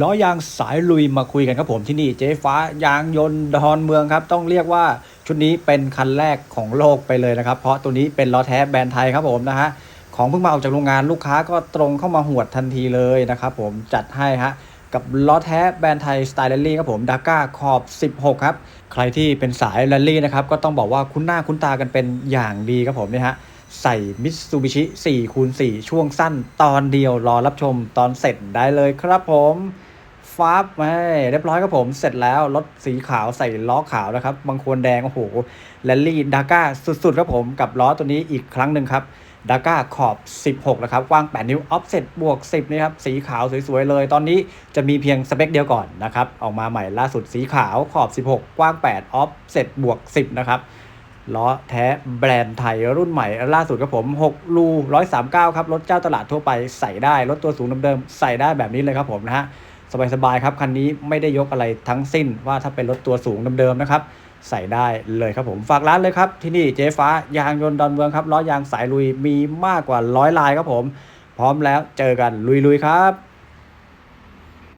ล้อยางสายลุยมาคุยกันครับผมที่นี่เจ๊ฟ้ายางยนต์ดอนเมืองครับ ต้องเรียกว่าชุดนี้เป็นคันแรกของโลกไปเลยนะครับ เพราะตัวนี้เป็นล้อแท้แบรนด์ไทยครับผมนะฮะของเพิ่งมาออกจากโรงงานลูกค้าก็ตรงเข้ามาหวดทันทีเลยนะครับผมจัดให้ฮะกับล้อแท้แบรนด์ไทยสไตล์แรลลี่ครับผมดาก้าขอบ 16 ครับ ใครที่เป็นสายแรลลี่นะครับก็ต้องบอกว่าคุ้นหน้าคุ้นตากันเป็นอย่างดีครับผมนี่ฮะ ใส่มิตซูบิชิ4คูณ4ช่วงสั้นตอนเดียวรอรับชมตอนเสร็จได้เลยครับผมฟ้าบไม่เรียบร้อยครับผมเสร็จแล้วรถสีขาวใส่ล้อขาวนะครับ บางคนแดง โอ้โหแรลลี่ดาก้าสุดๆครับผมกับล้อตัวนี้อีกครั้งหนึ่งครับดาก้าขอบ 16 นะครับ กว้าง 8 นิ้วออฟเซ็ตบวก 10 นะครับ สีขาวสวย ๆ เลย ตอนนี้จะมีเพียงสเปคเดียวก่อนนะครับ ออกมาใหม่ล่าสุดสีขาวขอบ 16 กว้าง 8 ออฟเซ็ตบวก 10 นะครับ ล้อแท้แบรนด์ไทยรุ่นใหม่ล่าสุดครับผม6รู139 ครับ รถเจ้าตลาดทั่วไปใส่ได้ รถตัวสูงเดิมๆใส่ได้แบบนี้เลยครับผมนะฮะ สบายๆครับ คันนี้ไม่ได้ยกอะไรทั้งสิ้นว่าถ้าเป็นรถตัวสูงเดิมๆนะครับ ใส่ได้เลยครับผม ฝากร้านเลยครับ ที่นี่เจ๊ฟ้ายางยนต์ดอนเมืองครับล้อยางสายลุยมีมากกว่าร้อยลายครับผม พร้อมแล้วเจอกันลุยๆครับ